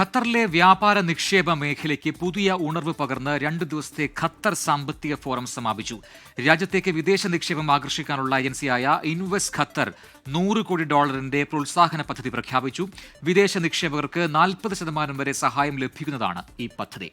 ഖത്തറിലെ വ്യാപാര നിക്ഷേപ മേഖലയ്ക്ക് പുതിയ ഉണർവ് പകർന്ന് രണ്ട് ദിവസത്തെ ഖത്തർ സാമ്പത്തിക ഫോറം സമാപിച്ചു. രാജ്യത്തേക്ക് വിദേശ നിക്ഷേപം ആകർഷിക്കാനുള്ള ഏജൻസിയായ ഇൻവെസ്റ്റ് ഖത്തർ നൂറ് കോടി ഡോളറിന്റെ പ്രോത്സാഹന പദ്ധതി പ്രഖ്യാപിച്ചു. വിദേശ നിക്ഷേപകർക്ക് നാൽപ്പത് ശതമാനം വരെ സഹായം ലഭിക്കുന്നതാണ് ഈ പദ്ധതി.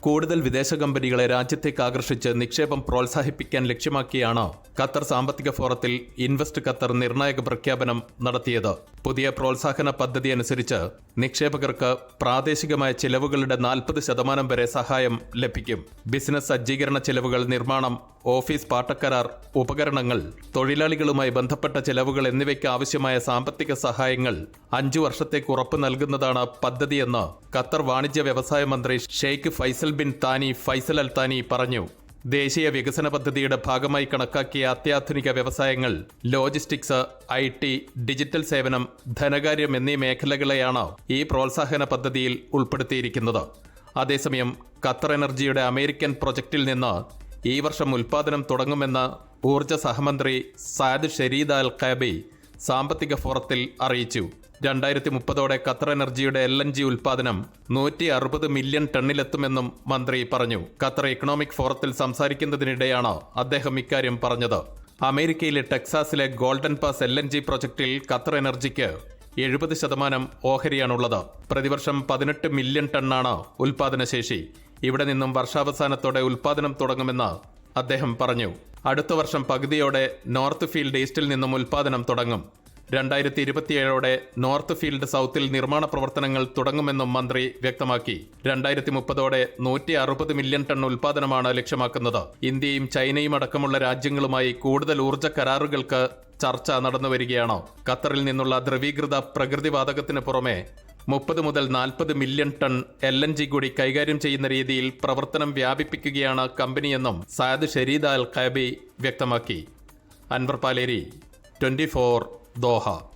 കൂടുതൽ വിദേശ കമ്പനികളെ രാജ്യത്തേക്ക് ആകർഷിച്ച് നിക്ഷേപം പ്രോത്സാഹിപ്പിക്കാൻ ലക്ഷ്യമാക്കിയാണ് ഖത്തർ സാമ്പത്തിക ഫോറത്തിൽ ഇൻവെസ്റ്റ് ഖത്തർ നിർണായക പ്രഖ്യാപനം നടത്തിയത്. പുതിയ പ്രോത്സാഹന പദ്ധതി അനുസരിച്ച് നിക്ഷേപകർക്ക് പ്രാദേശികമായ ചെലവുകളുടെ നാൽപ്പത് ശതമാനം വരെ സഹായം ലഭിക്കും. ബിസിനസ് സജ്ജീകരണ ചെലവുകൾ നിർമ്മാണം ഓഫീസ് പാട്ടക്കരാർ ഉപകരണങ്ങൾ തൊഴിലാളികളുമായി ബന്ധപ്പെട്ട ചെലവുകൾ എന്നിവയ്ക്ക് ആവശ്യമായ സാമ്പത്തിക സഹായങ്ങൾ അഞ്ചു വർഷത്തേക്ക് ഉറപ്പ് നൽകുന്നതാണ് പദ്ധതിയെന്ന് ഖത്തർ വാണിജ്യ വ്യവസായ മന്ത്രി Sheikh Faisal bin Thani Faisal Al Thani പറഞ്ഞു. ദേശീയ വികസന പദ്ധതിയുടെ ഭാഗമായി കണക്കാക്കിയ അത്യാധുനിക വ്യവസായങ്ങൾ ലോജിസ്റ്റിക്സ് ഐ ടി ഡിജിറ്റൽ സേവനം ധനകാര്യം എന്നീ മേഖലകളെയാണ് ഈ പ്രോത്സാഹന പദ്ധതിയിൽ ഉൾപ്പെടുത്തിയിരിക്കുന്നത്. അതേസമയം ഖത്തർ എനർജിയുടെ അമേരിക്കൻ പ്രൊജക്റ്റിൽ നിന്ന് ഈ വർഷം ഉൽപാദനം തുടങ്ങുമെന്ന് ഊർജ സഹമന്ത്രി സാദ് ഷെരീദ് അൽ ഖാബി സാമ്പത്തിക ഫോറത്തിൽ അറിയിച്ചു. രണ്ടായിരത്തി മുപ്പതോടെ ഖത്തർ എനർജിയുടെ എൽ എൻ ജി ഉൽപാദനം നൂറ്റി അറുപത് മില്യൺ ടണ്ണിലെത്തുമെന്നും മന്ത്രി പറഞ്ഞു. ഖത്തർ ഇക്കണോമിക് ഫോറത്തിൽ സംസാരിക്കുന്നതിനിടെയാണ് അദ്ദേഹം ഇക്കാര്യം പറഞ്ഞത്. അമേരിക്കയിലെ ടെക്സാസിലെ golden pass L N G പ്രൊജക്ടിൽ Qatar എനർജിക്ക് എഴുപത് ശതമാനം ഓഹരിയാണുള്ളത്. പ്രതിവർഷം പതിനെട്ട് മില്യൺ ടണ്ണാണ് ഉൽപാദനശേഷി ഇവിടെ നിന്നും വർഷാവസാനത്തോടെ ഉൽപാദനം തുടങ്ങുമെന്ന് അദ്ദേഹം പറഞ്ഞു. അടുത്ത വർഷം പകുതിയോടെ നോർത്ത് ഫീൽഡ് ഈസ്റ്റിൽ നിന്നും ഉൽപാദനം തുടങ്ങും. രണ്ടായിരത്തി ഇരുപത്തിയേഴോടെ നോർത്ത് ഫീൽഡ് സൗത്തിൽ നിർമ്മാണ പ്രവർത്തനങ്ങൾ തുടങ്ങുമെന്നും മന്ത്രി വ്യക്തമാക്കി. രണ്ടായിരത്തി മുപ്പതോടെ നൂറ്റി അറുപത് മില്യൺ ടൺ ഉൽപാദനമാണ് ലക്ഷ്യമാക്കുന്നത്. ഇന്ത്യയും ചൈനയും അടക്കമുള്ള രാജ്യങ്ങളുമായി കൂടുതൽ ഊർജ കരാറുകൾക്ക് ചർച്ച നടന്നുവരികയാണ്. ഖത്തറിൽ നിന്നുള്ള ദ്രവീകൃത പ്രകൃതിവാതകത്തിന് പുറമെ മുപ്പത് മുതൽ നാൽപ്പത് million ton L N G കൂടി കൈകാര്യം ചെയ്യുന്ന രീതിയിൽ പ്രവർത്തനം വ്യാപിപ്പിക്കുകയാണ് കമ്പനിയെന്നും സാദ് ഷരീദ അൽ ഖാബി വ്യക്തമാക്കി. Anwar Paleri twenty Doha.